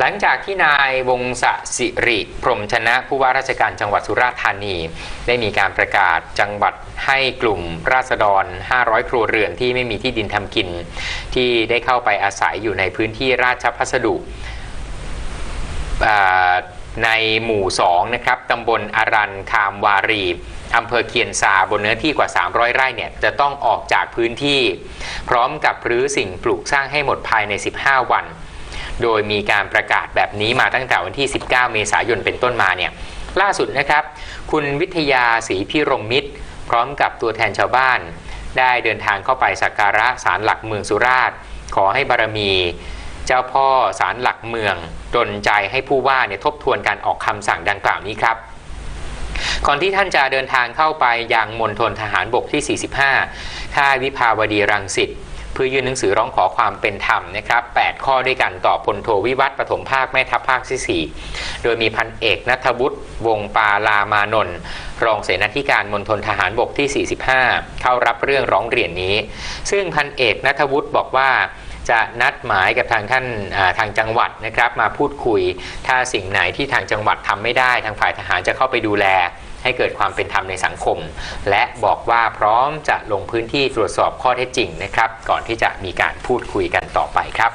หลังจากที่นายวงศสิริ พรมชนะผู้ว่าราชการจังหวัดสุราษฎร์ธานี ได้มีการประกาศจังหวัดให้กลุ่มราษฎร 500 ครัวเรือนที่ไม่มีที่ดินทำกิน ที่ได้เข้าไปอาศัยอยู่ในพื้นที่ราชพัสดุในหมู่ 2 นะครับตำบลอารันคามวารีอำเภอเคียนซาบนเนื้อที่กว่า 300 ไร่เนี่ยจะต้องออกจากพื้นที่ พร้อมกับรื้อสิ่งปลูกสร้างให้หมดภายใน 15 วัน โดยมีการประกาศแบบนี้มาตั้งแต่วันที่ 19 เมษายนเป็นต้นมาเนี่ยล่าสุดนะครับ คุณวิทยาศรีพิรมมิตร พร้อมกับตัวแทนชาวบ้าน ได้เดินทางเข้าไปสักการะศาลหลักเมืองสุราษฎร์ขอให้บารมี เจ้าพ่อศาลหลักเมืองดลใจให้ผู้ว่าเนี่ยทบทวนการออกคำสั่งดังกล่าวนี้ครับก่อนที่ท่านจะเดินทางเข้าไปยังมณฑลทหารบกที่ 45 ค่ายวิภาวดีรังสิต พื่อยื่นหนังสือร้องขอความเป็นธรรมนะครับ 8 ข้อด้วยกันต่อพลโทวิวัฒน์ปฐมภาคแม่ทัพภาคที่ 4 โดยมีพันเอกนัทวุฒิวงปาลามานนท์รองเสนาธิการมณฑลทหารบกที่ 45 เข้ารับเรื่องร้องเรียนนี้ ซึ่งพันเอกนัทวุฒิบอกว่าจะนัดหมายกับทางท่านาทางจังหวัดนะครับ มาพูดคุย ถ้าสิ่งไหนที่ทางจังหวัดทำไม่ได้ ทางฝ่ายทหารจะเข้าไปดูแล ให้เกิดความเป็นธรรมในสังคม และบอกว่าพร้อมจะลงพื้นที่ตรวจสอบข้อเท็จจริงนะครับ ก่อนที่จะมีการพูดคุยกันต่อไปครับ